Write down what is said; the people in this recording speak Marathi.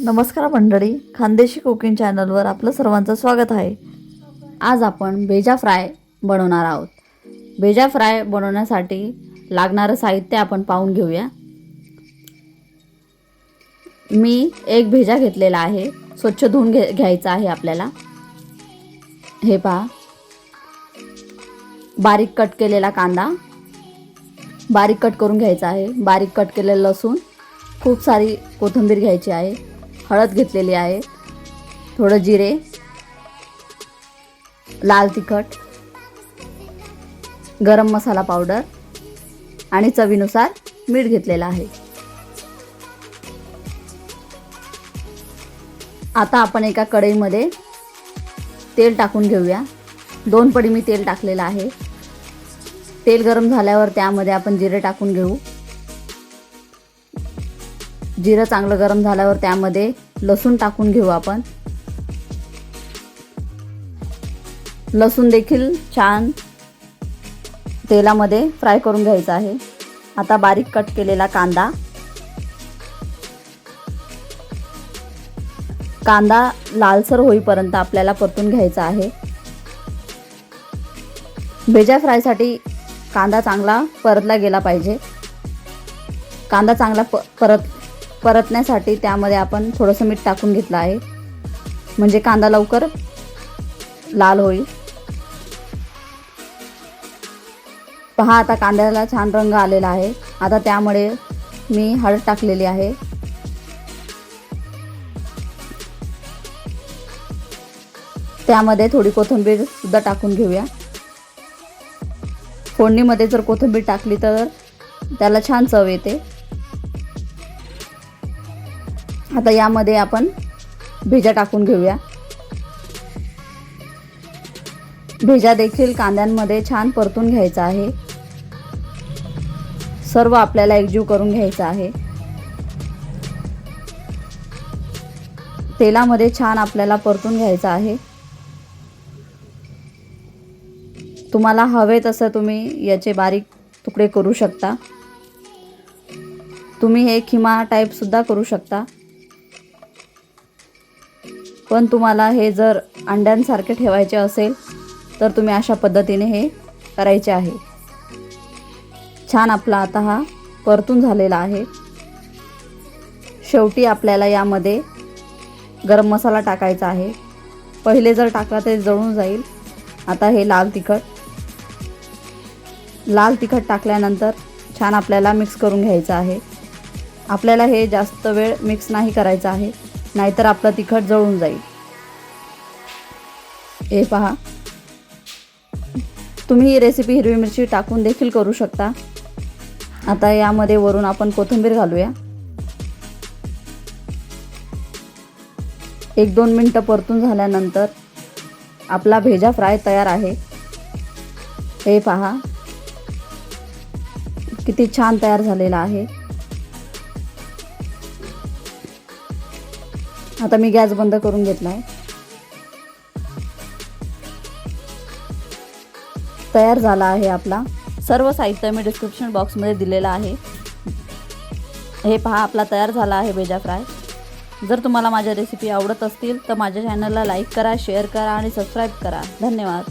नमस्कार मंडळी खानदेशी कुकिंग चॅनलवर आपलं सर्वांचं स्वागत आहे. आज आपण भेजा फ्राय बनवणार आहोत. भेजा फ्राय बनवण्यासाठी लागणारं साहित्य आपण पाहून घेऊया. मी एक भेजा घेतलेला आहे. स्वच्छ धुवून घे घ्यायचा आहे आपल्याला. हे पहा. बारीक कट केलेला कांदा. बारीक कट करून घ्यायचा आहे. बारीक कट केलेलं लसूण. खूप सारी कोथिंबीर घ्यायची आहे. हळद घेतलेली आहे. थोडं जिरे. लाल तिखट. गरम मसाला पावडर. आणि चवीनुसार मीठ घेतलेलं आहे. आता आपण एका कढईमध्ये तेल टाकून घेऊया. दोन पडी मी तेल टाकलेलं आहे. तेल गरम झाल्यावर त्यामध्ये आपण जिरे टाकून घेऊ. जिरं चांगलं गरम झाल्यावर त्यामध्ये लसूण टाकून घेऊ आपण. लसूण देखील छान तेलामध्ये फ्राय करून घ्यायचा आहे. आता बारीक कट केलेला कांदा. कांदा लालसर होईपर्यंत आपल्याला परतून घ्यायचा आहे. भेजा फ्रायसाठी कांदा चांगला परतला गेला पाहिजे. कांदा चांगला प परत परतण्यासाठी त्यामध्ये आपण थोडंसं मीठ टाकून घेतलं आहे. म्हणजे कांदा लवकर लाल होईल. पहा आता कांद्याला छान रंग आलेला आहे. आता त्यामुळे मी हळद टाकलेली आहे. त्यामध्ये थोडी कोथिंबीर सुद्धा टाकून घेऊया. फोडणीमध्ये जर कोथिंबीर टाकली तर त्याला छान चव येते. आता यामध्ये आपण भेजा टाकून घेऊया. भेजा देखील कांद्यांमध्ये छान परतून घ्यायचा आहे. सर्व आपल्याला एकजीव करून घ्यायचं आहे. तेलामध्ये छान आपल्याला परतून घ्यायचं आहे. तुम्हाला हवे तसं तुम्ही याचे बारीक तुकडे करू शकता. तुम्ही हे खिमा टाईपसुद्धा करू शकता. पण तुम्हाला हे जर अंड्यांसारखे ठेवायचे असेल तर तुम्ही अशा पद्धतीने हे करायचे आहे. छान आपला आता हा परतून झालेला आहे. शेवटी आपल्याला यामध्ये गरम मसाला टाकायचा आहे. पहिले जर टाकला तरी जळून जाईल. आता हे लाल तिखट. लाल तिखट टाकल्यानंतर छान आपल्याला मिक्स करून घ्यायचं आहे. आपल्याला हे जास्त वेळ मिक्स नाही करायचं आहे. नाहीतर आपलं तिखट जळून जाईल. हे पहा. तुम्ही ही रेसिपी हिरवी मिरची टाकून देखील करू शकता. आता यामध्ये वरून आपण कोथिंबीर घालूया. एक दोन मिनटं परतून झाल्यानंतर आपला भेजा फ्राय तयार आहे. हे पहा. किती छान तयार झालेला आहे. आता मी गॅस बंद करून घेतला आहे. तयार झाला आहे आपला. सर्व साहित्य मी डिस्क्रिप्शन बॉक्समध्ये दिलेलं आहे. हे पहा आपला तयार झाला आहे बेजा फ्राय. जर तुम्हाला माझ्या रेसिपी आवडत असतील तर माझ्या चॅनलला लाईक करा शेअर करा आणि सबस्क्राईब करा. धन्यवाद.